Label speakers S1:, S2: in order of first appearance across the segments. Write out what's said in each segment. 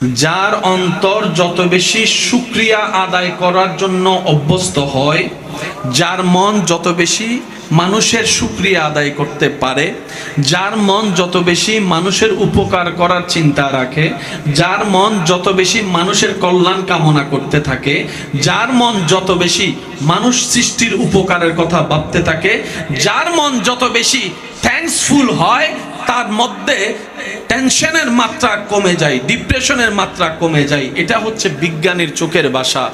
S1: যার অন্তর যত বেশি শুক্রিয়া আদায় করার জন্য অভ্যস্ত হয়, যার মন যত বেশি মানুষের শুক্রিয়া আদায় করতে পারে, যার মন যত বেশি মানুষের উপকার করার চিন্তা রাখে, যার মন যত বেশি মানুষের কল্যাণ কামনা করতে থাকে, যার মন যত বেশি মানুষ সৃষ্টির উপকারের কথা ভাবতে থাকে, যার মন যত বেশি থ্যাঙ্কসফুল হয় তার মধ্যে টেনশনের মাত্রা কমে যায়, ডিপ্রেশনের মাত্রা কমে যায়। এটা হচ্ছে বিজ্ঞানীর চোখের বাসা।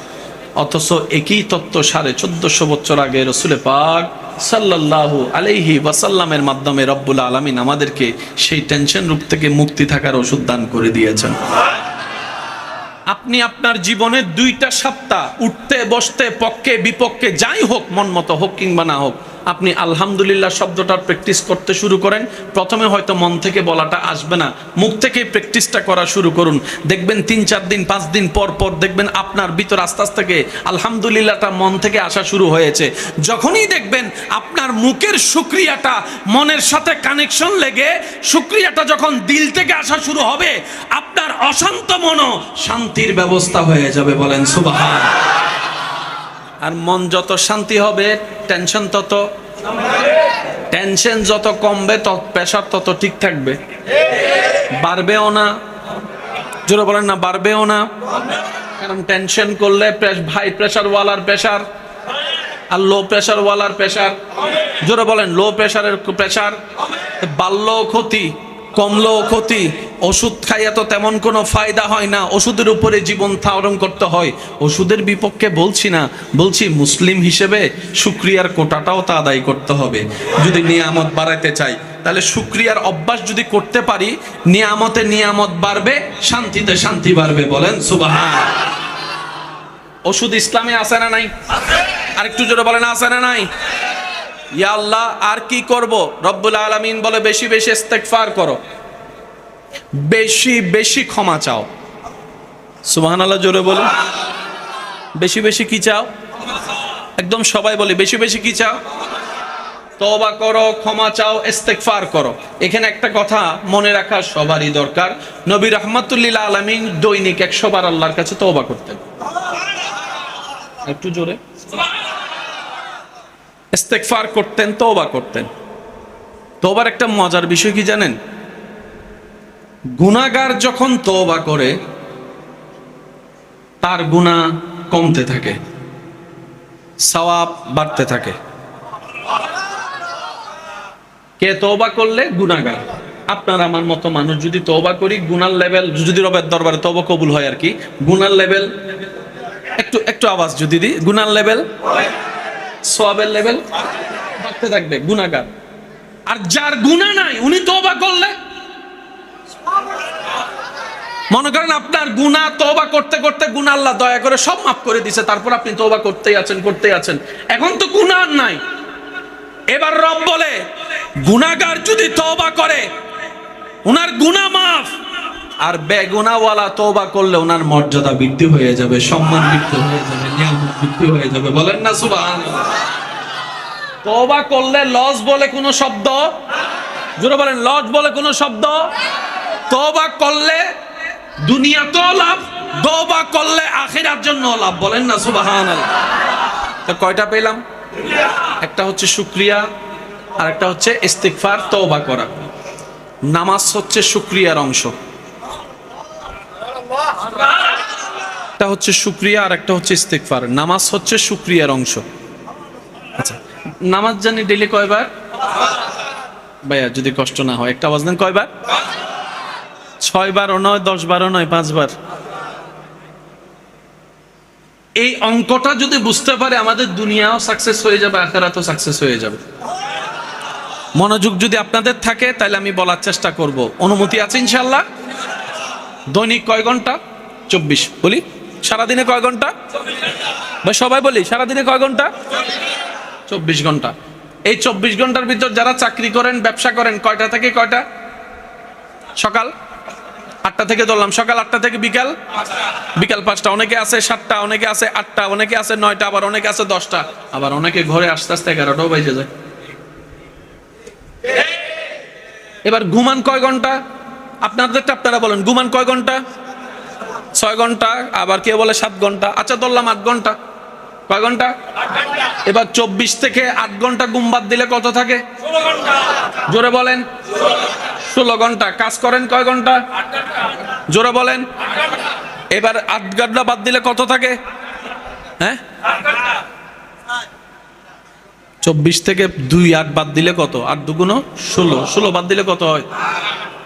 S1: অথচ একই তত্ত্ব সাড়ে চোদ্দশো বছর আগে রসুলে পাক সাল্লাল্লাহু আলাইহি ওয়াসাল্লামের মাধ্যমে রব্বুল আলামিন আমাদেরকে সেই টেনশন রূপ থেকে মুক্তি থাকার ওষুধ দান করে দিয়েছেন। আপনি আপনার জীবনে দুইটা সপ্তাহ উঠতে, বসতে, পক্ষে, বিপক্ষে যাই হোক, মন মতো হোক কিংবা না হোক আপনি আলহামদুলিল্লাহ শব্দটার প্র্যাকটিস করতে শুরু করেন, প্রথমে হয়তো মন থেকে বলাটা আসবে না। মুখ থেকে প্র্যাকটিসটা করা শুরু করুন। দেখবেন তিন, চার দিন, পাঁচ দিন পর পর দেখবেন আপনার ভিতর আস্তে আস্তে আলহামদুলিল্লাহটা মন থেকে আসা শুরু হয়েছে। যখনই দেখবেন আপনার মুখের শুক্রিয়াটা মনের সাথে কানেকশন লেগে শুক্রিয়াটা যখন দিল থেকে আসা শুরু হবে, আপনার অশান্ত মনও শান্তির ব্যবস্থা হয়ে যাবে বলেন সুবাহান। আর মন যত শান্তি হবে টেনশন তত টেনশন যত কমবে, তত প্রেশার তত ঠিক থাকবে। বাড়বেও না, জোরে বলেন না, বাড়বেও না। কারণ টেনশন করলে ভাই প্রেশার ওয়ালার প্রেশার আর লো প্রেশার ওয়ালার প্রেশার জোরে বলেন লো প্রেশারের প্রেশার বাড়লেও ক্ষতি, কমলেও ক্ষতি। ওষুধ খাইয়া তো তেমন কোনো ফায়দা হয় না। ওষুধের উপরে জীবন ধারণ করতে হয়। ওষুধের বিপক্ষে বলছি না। বলছি মুসলিম হিসেবে শুক্রিয়ার কোটাটাও তা আদায় করতে হবে। যদি নিয়ামত বাড়াইতে চাই, তাহলে শুক্রিয়ার অভ্যাস যদি করতে পারি, নিয়ামতে নিয়ামত বাড়বে, শান্তিতে শান্তি বাড়বে, বলেন সুবাহান। ওষুধ ইসলামে আছে না নাই? আর একটু জোরে বলেন, আছে না নাই? ইয়া আল্লাহ, আর কি করব? রব্বুল আলামিন বলে বেশি বেশি ইস্তেগফার করো। বেশি বেশি ক্ষমা চাও। সুবহানাল্লাহ, জোরে বলুন। বেশি বেশি কি চাও? একদম সবাই বলে, বেশি বেশি কি চাও? তওবা করো, ক্ষমা চাও, ইস্তেগফার করো। এখানে একটা কথা মনে রাখা সবারই দরকার। নবী রহমাতুল্লিল আলামিন দৈনিক একশো বার আল্লাহর কাছে তওবা করতেন। একটু জোরে। ইস্তেগফার করতেন, তওবা করতেন। তওবার একটা মজার বিষয় কি জানেন? গুনাহগার যখন তওবা করে, তার গুনাহ কমতে থাকে, সওয়াব বাড়তে থাকে। কে তওবা করলে? গুনাহগার আপনার আমার মতো মানুষ যদি তওবা করি গুনার লেভেল, যদি রবের দরবারে তওবা কবুল হয় আর কি গুনার লেভেল, একটু একটু আওয়াজ যদি দিই গুনার লেভেল সোয়াবের লেভেল বাড়তে থাকবে গুনাহগার আর যার গুনাহ নাই, উনি তওবা করলে মনে করেন আপনার গুনাহ, তওবা করতে করতে গুনাহ আল্লাহ দয়া করে সব মাফ করে দিছে, তারপর আপনি তওবা করতেই আছেন করতেই আছেন। এখন তো গুনাহ আর নাই। এবার রব বলে, গুনাহগার যদি তওবা করে, উনার গুনাহ মাফ। আর বেগুনাওয়ালা তওবা করলে ওনার মর্যাদা বৃদ্ধি হয়ে যাবে, সম্মান বৃদ্ধি হয়ে যাবে, নিয়ামত বৃদ্ধি হয়ে যাবে, বলেন না সুবহানাল্লাহ। তওবা করলে লজ বলে কোনো শব্দ? জোরে বলেন, লজ বলে কোনো শব্দ? তওবা করলে দুনিয়াতেও লাভ, তওবা করলে আখিরার জন্য লাভ, বলেন না, সুবহানাল্লাহ। তো কয়টা পেলাম? একটা হচ্ছে শুক্রিয়া আর একটা হচ্ছে ইস্তিগফার, তওবা করা। নামাজ হচ্ছে শুক্রিয়ার অংশ। একটা হচ্ছে শুক্রিয়া আর একটা হচ্ছে ইস্তেকফার নামাজ হচ্ছে শুক্রিয়ার অংশ। আচ্ছা নামাজ জানি ডেলি কয়বার? ভাইয়া, যদি কষ্ট না হয়, একটা আওয়াজ দেন কয়বার? ছয় বারও নয় দশ বারও নয়, পাঁচবার। এই অঙ্কটা যদি বুঝতে পারে, আমাদের দুনিয়াও সাকসেস হয়ে যাবে, আখেরাতও সাকসেস হয়ে যাবে। মনোযোগ যদি আপনাদের থাকে, তাহলে আমি বলার চেষ্টা করব। অনুমতি আছে ইনশাল্লাহ দৈনিক কয় ঘণ্টা? চব্বিশ। বলি, সারাদিনে কয় ঘণ্টা? ভাই, সবাই বলি, সারাদিনে কয় ঘণ্টা? চব্বিশ ঘণ্টা। এই চব্বিশ ঘণ্টার ভিতর যারা চাকরি করেন, ব্যবসা করেন, কয়টা থেকে কয়টা? সকাল? আটটা থেকে ধরলাম। সকাল আটটা থেকে বিকাল? বিকাল পাঁচটা। অনেকে আছে সাতটা, অনেকে আছে আটটা, অনেকে আছে নয়টা, আবার অনেকে আছে দশটা। আবার অনেকে ঘরে আস্তে আস্তে এগারোটাও বাজে যায়। এবার ঘুমান কয় ঘণ্টা? আপনাদেরটা আপনারা বলেন, ঘুমান কয় ঘণ্টা? ছয় ঘণ্টা, আবার কে বলে সাত ঘণ্টা? আচ্ছা ধরলাম আট ঘণ্টা। কয় ঘণ্টা? এবার চব্বিশ থেকে আট ঘণ্টা ঘুম বাদ দিলে কত থাকে? জোরে বলেন। ষোলো ঘণ্টা। কাজ করেন কয় ঘণ্টা? জোরে বলেন। এবার আট ঘণ্টা বাদ দিলে কত থাকে? হ্যাঁ? চব্বিশ থেকে দুই আট বাদ দিলে কত? আট দুগুণ ষোলো। ষোলো বাদ দিলে কত হয়?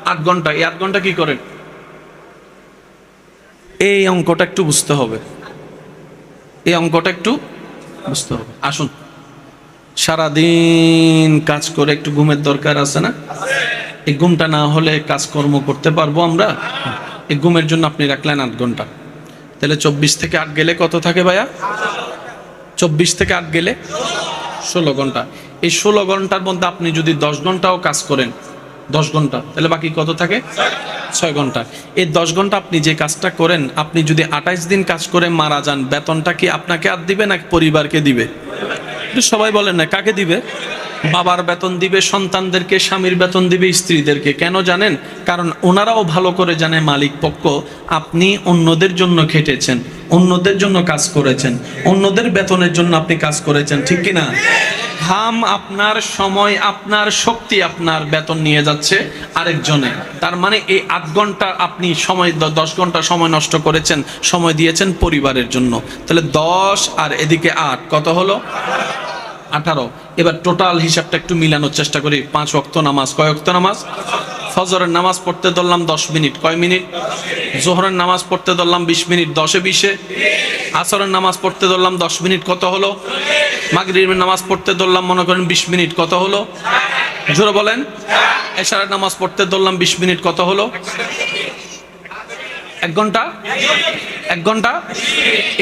S1: আট ঘণ্টা। এই আট ঘণ্টা কি করেন? এই অঙ্কটা একটু বুঝতে হবে। এই অঙ্কটা একটু বুঝতে হবে। আসুন। সারাদিন কাজ করে একটু ঘুমের দরকার আছে না? এই ঘুমটা না হলে কাজকর্ম করতে পারব আমরা? এই ঘুমের জন্য আপনি রাখলেন আট ঘণ্টা। তাহলে চব্বিশ থেকে আট গেলে কত থাকে ভাইয়া? চব্বিশ থেকে আট গেলে ষোলো ঘণ্টা। এই ষোলো ঘণ্টার মধ্যে আপনি যদি দশ ঘন্টাও কাজ করেন, দশ ঘণ্টা, তাহলে বাকি কত থাকে? ছয় ঘণ্টা। এই দশ ঘণ্টা আপনি যে কাজটা করেন, আপনি যদি আঠাইশ দিন কাজ করে মারা যান, বেতনটা কি আপনাকে আর দিবে না পরিবারকে দিবে? সবাই বলেন না, কাকে দিবে? বাবার বেতন দিবে, সন্তানদেরকে, স্বামীর বেতন দিবে, স্ত্রীদেরকে। কেন জানেন? কারণ ওনারাও ভালো করে জানে মালিক পক্ষ, আপনি অন্যদের জন্য খেটেছেন, অন্যদের জন্য কাজ করেছেন, অন্যদের বেতনের জন্য আপনি কাজ করেছেন, ঠিক কি না ঘাম আপনার, সময় আপনার, শক্তি আপনার বেতন নিয়ে যাচ্ছে আরেকজনে। তার মানে এই আট ঘণ্টা আপনি সময় দশ ঘণ্টা সময় নষ্ট করেছেন, সময় দিয়েছেন পরিবারের জন্য। তাহলে দশ আর এদিকে আট, কত হলো? আঠারো। এবার টোটাল হিসাবটা একটু মিলানোর চেষ্টা করি। পাঁচ ওয়াক্ত নামাজ, কয় ওয়াক্ত নামাজ? ফজরের নামাজ পড়তে ধরলাম দশ মিনিট, কয় মিনিট? জোহরের নামাজ পড়তে ধরলাম বিশ মিনিট, দশে বিশে। আসরের নামাজ পড়তে ধরলাম দশ মিনিট, কত হলো? মাগরিবের নামাজ পড়তে ধরলাম, মনে করেন বিশ মিনিট, কত হলো? জোরে বলেন। এশারের নামাজ পড়তে ধরলাম বিশ মিনিট, কত হলো? এক ঘণ্টা? এক ঘণ্টা?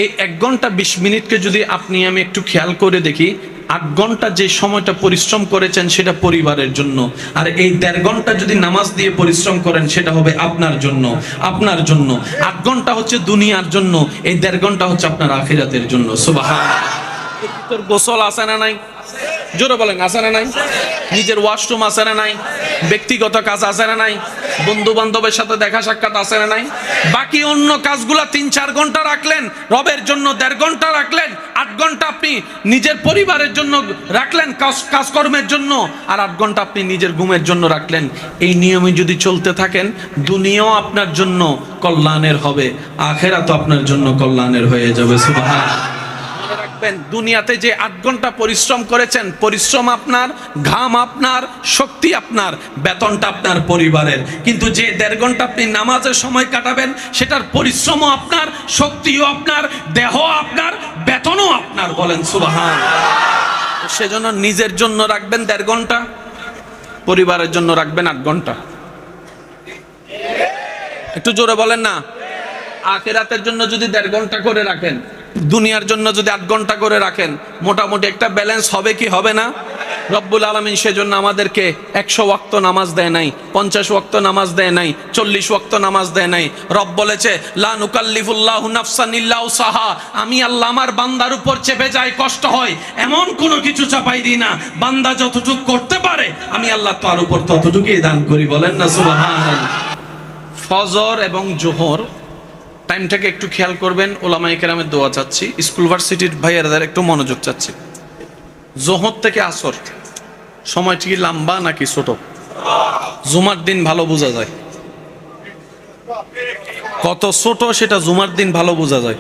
S1: এই এক ঘণ্টা বিশ মিনিটকে যদি আপনি আমি একটু খেয়াল করে দেখি আট ঘণ্টা যে সময়টা পরিশ্রম করেছেন সেটা পরিবারের জন্য। আর এই দেড় ঘণ্টা যদি নামাজ দিয়ে পরিশ্রম করেন, সেটা হবে আপনার জন্য আপনার জন্য। আট ঘণ্টা হচ্ছে দুনিয়ার জন্য, এই দেড় ঘণ্টা হচ্ছে আপনার আখিরাতের জন্য। গোসল আছে না নাই? জোরে বলেন, আছে না নাই? নিজের ওয়াশরুম আছে না নাই? ব্যক্তিগত কাজ আছে না নাই? বন্ধু বান্ধবের সাথে দেখা সাক্ষাৎ আছে না নাই? বাকি অন্য কাজগুলা তিন, চার ঘণ্টা রাখলেন, রবের জন্য দেড় ঘণ্টা রাখলেন, আট ঘণ্টা আপনি নিজের পরিবারের জন্য রাখলেন, কাজ, কাজকর্মের জন্য, আর আট ঘণ্টা আপনি নিজের ঘুমের জন্য রাখলেন। এই নিয়মে যদি চলতে থাকেন, দুনিয়াও আপনার জন্য কল্যাণের হবে আখেরা তো আপনার জন্য কল্যাণের হয়ে যাবে সুবহান মনে রাখবেন দুনিয়াতে যে আট ঘণ্টা পরিশ্রম করেছেন, পরিশ্রম আপনার, ঘাম আপনার, শক্তি আপনার, বেতনটা আপনার পরিবারের। কিন্তু যে দেড় ঘণ্টা আপনি নামাজের সময় কাটাবেন, সেটার পরিশ্রমও আপনার, শক্তিও আপনার দেহ আপনার, বেতনও আপনার বলেন সুবাহান। সেজন্য নিজের জন্য রাখবেন দেড় ঘণ্টা, পরিবারের জন্য রাখবেন আট ঘণ্টা। একটু জোরে বলেন না? আখেরাতের জন্য যদি দেড় ঘণ্টা করে রাখেন। দুনিয়ার জন্য যদি আট ঘণ্টা করে রাখেন, মোটামুটি একটা ব্যালেন্স হবে কি হবে না? রব্বুল আলমিন সেজন্য আমাদেরকে একশো ওয়াক্ত নামাজ দেয় নাই, পঞ্চাশ ওয়াক্ত নামাজ দেয় নাই, চল্লিশ ওয়াক্ত নামাজ দেয় নাই। রব বলেছে সাহা আমি আল্লাহ আমার বান্দার উপর চেপে যায় কষ্ট হয়, এমন কোনো কিছু চাপাই দিই না। বান্দা যতটুকু করতে পারে, আমি আল্লাহ তার উপর ততটুকুই দান করি। বলেন না, সুবহানাল্লাহ। ফজর এবং জোহর টাইমটাকে একটু খেয়াল করবেন ওলামাই কেরামের দোয়া চাচ্ছি। স্কুল ভার্সিটির ভাইয়াদের একটু মনোযোগ চাচ্ছি। জোহর থেকে আসর সময়টি কি লম্বা নাকি ছোট? জুমার দিন ভালো বোঝা যায়। কত ছোট সেটা জুমার দিন ভালো বোঝা যায়।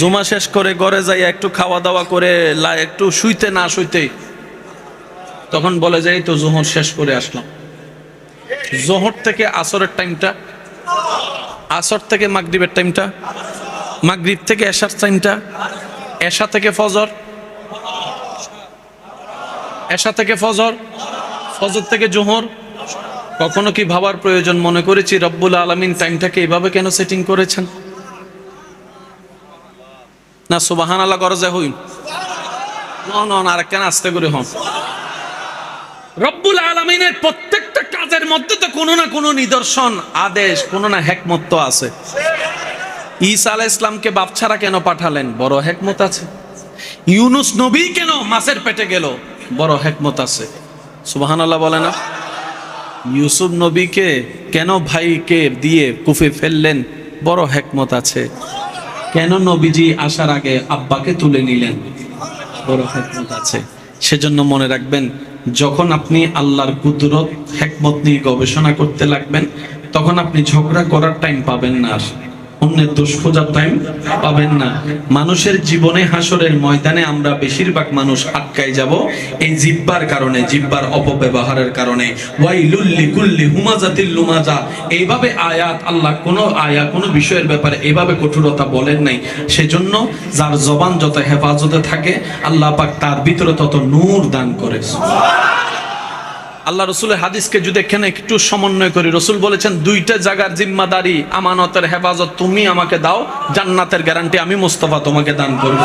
S1: জুমা শেষ করে ঘরে যাই একটু খাওয়া দাওয়া করে একটু শুইতে না শুইতে তখন বলে যাই তো জোহর শেষ করে আসলাম। জোহর থেকে আসরের টাইমটা আসর থেকে মাগরিবের টাইমটা, মাগরিব থেকে এশার টাইমটা, এশা থেকে ফজর, এশা থেকে ফজর ফজর থেকে জোহর। কখনো কি ভাবার প্রয়োজন মনে করেছি? রব্বুল আলমিন টাইমটাকে এভাবে কেন সেটিং করেছেন? না সুবাহান আল্লাহ করজে হইন নন আর কেন আস্তে করে হন? রব্বুল আলমিনের প্রত্যেকটা কাজের মধ্যে তো কোনো না কোনো নিদর্শন, আদেশ, কোনো না হেকমত তো আছে। ঈসা আলাহ ইসলামকে বাপ ছাড়া কেন পাঠালেন? বড় হেকমত আছে। ইউনুস নবী কেন মাছের পেটে গেল? বড় হেকমত আছে। সুবাহান আল্লাহ বলে না? ইউসুফ নবীকে কেন ভাইকে দিয়ে কুফে ফেললেন? বড় হেকমত আছে। কেন নবীজি আসার আগে আব্বাকে তুলে নিলেন? বড় হেকমত আছে। সেজন্য মনে রাখবেন, যখন আপনি আল্লাহর কুদরত, হেকমত নিয়ে গবেষণা করতে লাগবেন, তখন আপনি ঝগড়া করার টাইম পাবেন না আর। অন্যের দোষ খোঁজার টাইম পাবেন না। মানুষের জীবনে হাসরের ময়দানে আমরা বেশিরভাগ মানুষ আটকাই যাব এই জিব্বার কারণে, জিব্বার অপব্যবহারের কারণে। লুমাজা। এইভাবে আয়াত, আল্লাহ কোন আয়া, কোন বিষয়ের ব্যাপারে এভাবে কঠোরতা বলেন নাই। সেজন্য যার জবান যত হেফাজতে থাকে, আল্লাহ পাক তার ভিতরে তত নূর দান করে। আল্লাহ রসুলের হাদিসকে যদি এখানে একটু সমন্বয় করি, রসুল বলেছেন, দুইটা জায়গার জিম্মাদারি, আমানতের হেফাজত তুমি আমাকে দাও, জান্নাতের গ্যারান্টি আমি মুস্তফা তোমাকে দান করব।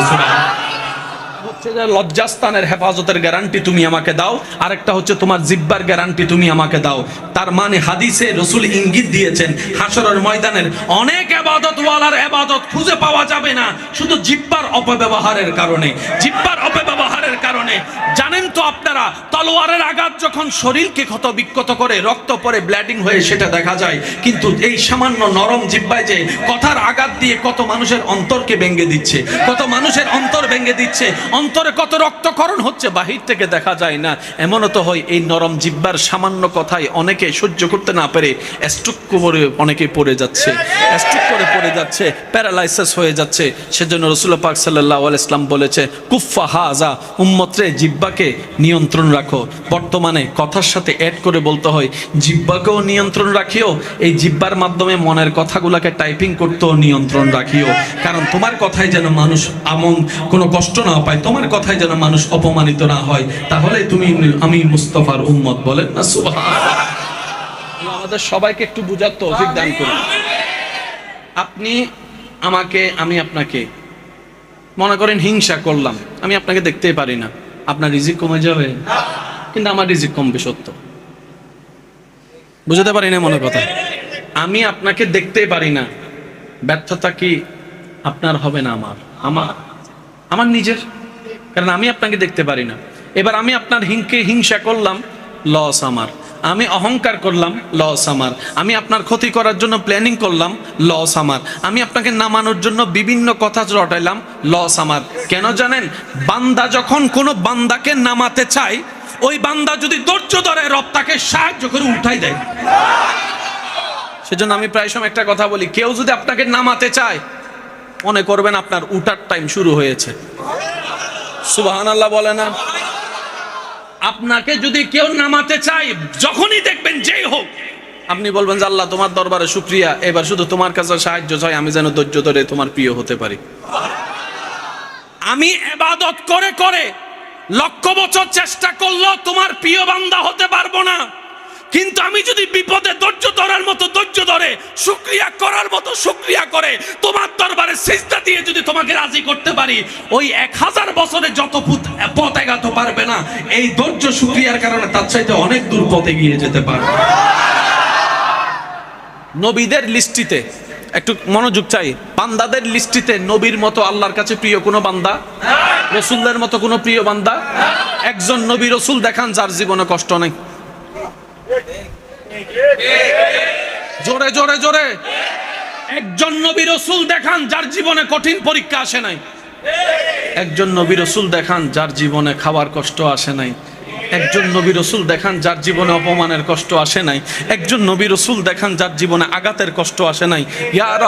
S1: হচ্ছে যে লজ্জাস্থানের হেফাজতের গ্যারান্টি তুমি আমাকে দাও। আরেকটা হচ্ছে তোমার জিব্বার গ্যারান্টি তুমি আমাকে দাও। তার মানে হাদিসে রসুল ইঙ্গিত দিয়েছেন হাসরের ময়দানের অনেক এবাদত ওয়ালার এবাদত খুঁজে পাওয়া যাবে না, শুধু জিব্বার অপব্যবহারের কারণে। জিব্বার অপব্যবহারের কারণে। জানেন তো আপনারা, তলোয়ারের আঘাত যখন শরীরকে ক্ষত বিক্ষত করে, রক্ত পরে ব্লিডিং হয়ে সেটা দেখা যায়, কিন্তু এই সামান্য নরম জিব্বায় যে কথার আঘাত দিয়ে কত মানুষের অন্তরকে ভেঙে দিচ্ছে, কত মানুষের অন্তর ভেঙে দিচ্ছে, অন্তরে কত রক্তকরণ হচ্ছে বাহির থেকে দেখা যায় না। এমনও তো হয় এই নরম জিব্বার সামান্য কথায় অনেকে সহ্য করতে না পেরে স্ট্রোক করে অনেকে পড়ে যাচ্ছে। স্ট্রোক করে পড়ে যাচ্ছে, প্যারালাইসিস হয়ে যাচ্ছে। সেজন্য রসুল পাক সাল্লাহ ইসলাম বলেছে কুফা হাজা উম্মত্রে জিব্বাকে নিয়ন্ত্রণ রাখো। বর্তমানে কথার সাথে অ্যাড করে বলতে হয়, জিব্বাকেও নিয়ন্ত্রণ রাখিও, এই জিব্বার মাধ্যমে মনের কথাগুলোকে টাইপিং করতেও নিয়ন্ত্রণ রাখিও। কারণ তোমার কথায় যেন মানুষ আমন, কোনো কষ্ট না পায়, তোমার কথায় যেন মানুষ অপমানিত না হয়, তাহলে তুমি আমি মুস্তফার উম্মত বলেন না, সুবহানাল্লাহ। আমাদের সবাইকে একটু বুঝার তৌফিক দান করুন। আপনি আমাকে, আমি আপনাকে, মনে করেন হিংসা করলাম, আমি আপনাকে দেখতেই পারি না। আপনার রিজিক কমে যাবে, কিন্তু আমার রিজিক কমবে সত্য বুঝতে পারি না মনে কথা? আমি আপনাকে দেখতেই পারি না। ব্যর্থতা কি আপনার হবে না আমার? আমার আমার নিজের? কারণ আমি আপনাকে দেখতে পারি না। এবার আমি আপনার হিংকে হিংসা করলাম লস আমার। আমি অহংকার করলাম লস আমার। আমি আপনার ক্ষতি করার জন্য প্ল্যানিং করলাম লস আমার। আমি আপনাকে নামানোর জন্য বিভিন্ন কথা রটাইলাম লস আমার। কেন জানেন? বান্দা যখন কোনো বান্দাকে নামাতে চায়, ওই বান্দা যদি ধৈর্য ধরে রব তাকে সাহায্য করে উঠাই দেয়। সেজন্য আমি প্রায় সময় একটা কথা বলি, কেউ যদি আপনাকে নামাতে চায়, মনে করবেন আপনার উঠার টাইম শুরু হয়েছে। সুবাহান আল্লাহ বলে না। আপনাকে যদি কেউ নামাতে চাই যখনই দেখবেন যেই হোক। আপনি বলবেন যে আল্লাহ তোমার দরবারে সুপ্রিয়া এবার শুধু তোমার কাছে সাহায্য চাই আমি যেন ধৈর্য ধরে তোমার প্রিয় হতে পারি। আমি এবাদত করে করে লক্ষ বছর চেষ্টা করলেও তোমার প্রিয় বান্দা হতে পারব না। কিন্তু আমি যদি বিপদে ধৈর্য ধরার মতো ধৈর্য ধরে, শুক্রিয়া করার মতো শুক্রিয়া করে, তোমার দরবারে সিজদা দিয়ে যদি তোমাকে রাজি করতে পারি, ওই এক হাজার বছরে যত পথ এগাতে পারবে না, এই ধৈর্য শুক্রিয়ার কারণে তার চাইতে অনেক দূর পথে গিয়ে যেতে পারবে। নবীদের লিস্টিতে, একটু মনোযোগ চাই, বান্দাদের লিস্টিতে নবীর মতো আল্লাহর কাছে প্রিয় কোনো বান্দা? রসুলদের মতো কোনো প্রিয় বান্দা? একজন নবী রসুল দেখান যার জীবনে কষ্ট নেই। জোরে জোরে জোরে। একজন নবী রসুল দেখান যার জীবনে কঠিন পরীক্ষা আসে নাই। একজন নবী রসুল দেখান যার জীবনে খাবার কষ্ট আসে নাই। একজন নবী রসুল দেখান যার জীবনে অপমানের কষ্ট আসে নাই। একজন নবী রসুল দেখান যার জীবনে আঘাতের কষ্ট আসে নাই। ইয়ার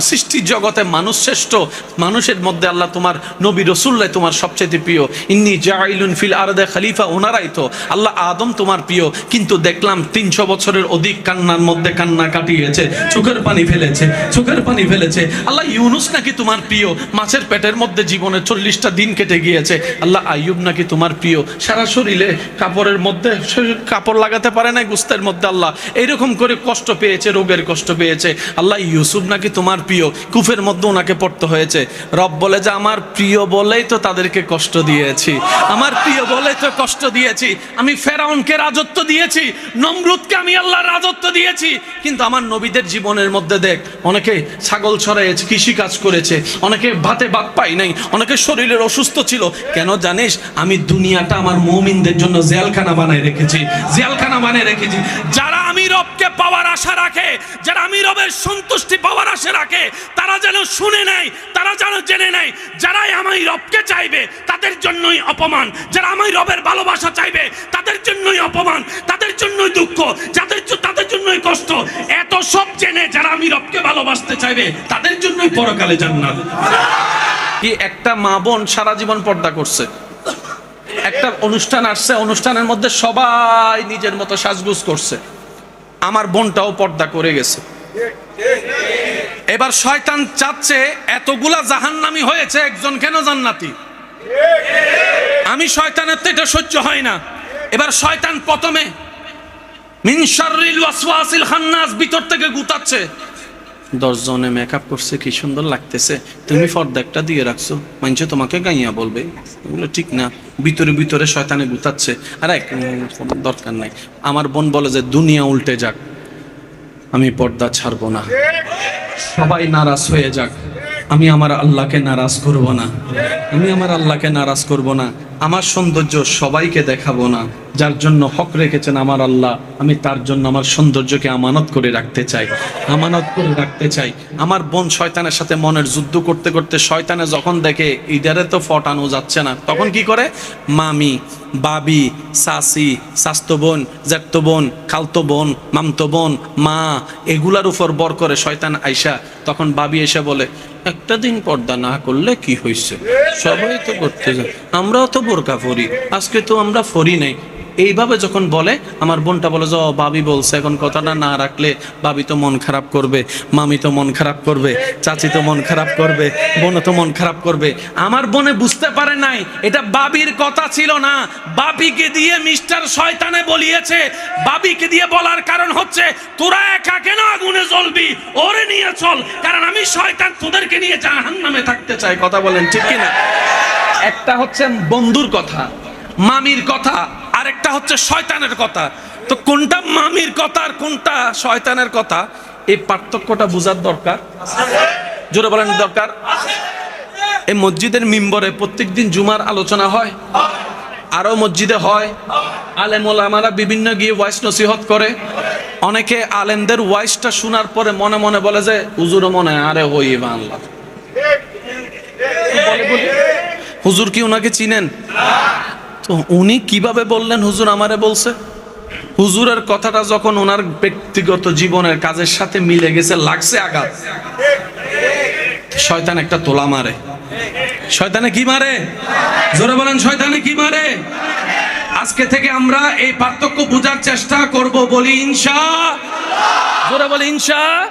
S1: সৃষ্টি জগতে মানুষ শ্রেষ্ঠ। মানুষের মধ্যে আল্লাহ তোমার নবী রসুল্লাই তোমার সবচেয়ে প্রিয়। ইন্নি জাইলুন ফিল আরদে খালিফা, ওনারাই তো। আল্লাহ আদম তোমার প্রিয়, কিন্তু দেখলাম তিনশো বছরের অধিক কান্নার মধ্যে কান্না কাটিয়েছে, চোখের পানি ফেলেছে, চোখের পানি ফেলেছে। আল্লাহ ইউনুস নাকি তোমার প্রিয়? মাছের পেটের মধ্যে জীবনে চল্লিশটা দিন কেটে গিয়েছে। আল্লাহ আইয়ুব নাকি তোমার প্রিয়? সারা শরীরে কাপড়ের মধ্যে কাপড় লাগাতে পারে না গুস্তের মধ্যে আল্লাহ। এইরকম করে কষ্ট পেয়েছে, রোগের কষ্ট পেয়েছে। আল্লাহ ইউসুফ নাকি তোমার প্রিয়? কুফের মধ্যে ওনাকে পড়তে হয়েছে। রব বলে যে, আমার প্রিয় বলেই তো তাদেরকে কষ্ট দিয়েছি। আমার প্রিয় বলেই তো কষ্ট দিয়েছি। আমি ফেরাউনকে রাজত্ব দিয়েছি, নমরুদকে আমি আল্লাহ রাজত্ব দিয়েছি। কিন্তু আমার নবীদের জীবনের মধ্যে দেখ, অনেকে ছাগল ছড়াইয়েছে, কৃষি কাজ করেছে, অনেকে ভাতে ভাত পাই নাই, অনেকে শরীরের অসুস্থ ছিল। কেন জানিস? আমি দুনিয়াটা আমার মৌমিনদের জন্য জন্য জেলখানা বানায় রেখেছি, জেলখানা বানায় রেখেছি। যারা আমি রবকে পাওয়ার আশা রাখে, যারা আমি রবের সন্তুষ্টি পাওয়ার আশা রাখে, তারা যেন শুনে নেয়, তারা যেন জেনে নেয়, যারাই আমি রবকে চাইবে, তাদের জন্যই অপমান। যারা আমি রবের ভালোবাসা চাইবে, তাদের জন্যই অপমান, তাদের জন্যই দুঃখ, যাদের তাদের জন্যই কষ্ট। এত সব জেনে যারা আমি রবকে ভালোবাসতে চাইবে, তাদের জন্যই পরকালে জান্নাত। কি একটা মা বোন সারা জীবন পর্দা করছে? একটা অনুষ্ঠান আসছে, অনুষ্ঠানের মধ্যে সবাই নিজের মতো সাজগুজ করছে। আমার বোনটাও পর্দা করে গেছে। এবার শয়তান চাচ্ছে, এতগুলা জাহান্নামি হয়েছে, একজন কেন জান্নাতি? আমি শয়তানের তো এটা সহ্য হয় না। এবার শয়তান প্রথমে মিনশারিল ওয়াসওয়াসিল খান্নাস ভিতর থেকে গুতাচ্ছে। দশজনে মেকআপ করছে কি সুন্দর লাগতেছে। তুমি ফর্দা একটা দিয়ে রাখছো। মানছে তোমাকে গাইয়া বলবে। এগুলো ঠিক না। ভিতরে ভিতরে শয়তানে গুতাচ্ছে। আরে উম, দরকার নাই। আমার বোন বলে যে দুনিয়া উল্টে যাক। আমি পর্দা ছাড়বো না। সবাই নারাজ হয়ে যাক। আমি আমার আল্লাহকে নারাজ করব না। আমি আমার আল্লাহকে নারাজ করব না। আমার সৌন্দর্য সবাইকে দেখাবো না। যার জন্য হক রেখেছেন আমার আল্লাহ, আমি তার জন্য আমার সৌন্দর্যকে আমানত করে রাখতে চাই, আমানত করে রাখতে চাই। আমার বোন শয়তানের সাথে মনের যুদ্ধ করতে করতে শয়তানে যখন দেখে ইদারে তো ফটানো যাচ্ছে না, তখন কি করে? মামি, বাবি, সাসি, স্বাস্থ্য বোন জ্যাঠতো বোন, খালতো বোন, মামতো বোন, মা, এগুলার উপর বর করে শয়তান আইসা, তখন বাবি এসে বলে, একটা দিন পর্দা না করলে কি হয়েছে সবাই তো করতে যায়। আমরাও তো বোরকা ফরি আজকে তো আমরা ফরি নাই। এইভাবে যখন বলে আমার বোনটা বলে যে "ও, বাবি বলছে এখন কথাটা না রাখলে বাবি তো মন খারাপ করবে মামি তো মন খারাপ করবে চাচি তো মন খারাপ করবে বোনও তো মন খারাপ করবে। আমার বোনে বুঝতে পারে নাই এটা বাবির কথা ছিল না। বাবিকে দিয়ে মিস্টার শয়তানে বলিয়েছে বাবিকে দিয়ে বলার কারণ হচ্ছে তোরা একা কেন আগুনে জ্বলবি? ওরে নিয়ে চল। কারণ আমি শয়তান তোদেরকে নিয়ে জাহান্নামে থাকতে চাই কথা বলেন ঠিক কি না একটা হচ্ছে বন্ধুর কথা মামির কথা আরেকটা হচ্ছে শয়তানের কথা। তো কোনটা মামির কথা আর কোনটা শয়তানের কথা? এই পার্থক্যটা বোঝার দরকার। জোরে বলেন, দরকার। এই মসজিদের মিম্বরে প্রত্যেকদিন জুমার আলোচনা হয়, আরও মসজিদে হয়। আলেম ওলামারা বিভিন্ন গিয়ে ওয়াইস নসিহত করে। অনেকে আলেমদের ওয়াইসটা শোনার পরে মনে মনে বলে যে, হুজুরও মনে আরে হই বাংলা হুজুর কি ওনাকে চিনেন? তো উনি কীভাবে বললেন হুজুর আমারে বলছে? হুজুরের কথাটা যখন ওনার ব্যক্তিগত জীবনের কাজের সাথে মিলে গেছে, লাগছে আঘাত। শয়তান একটা তোলা মারে। শয়তানে কি মারে? জোরে বলেন, শয়তানে কি মারে? আজকে থেকে আমরা এই পার্থক্য বোঝার চেষ্টা করব বলি ইনশা। জোরে বলি ইনশা।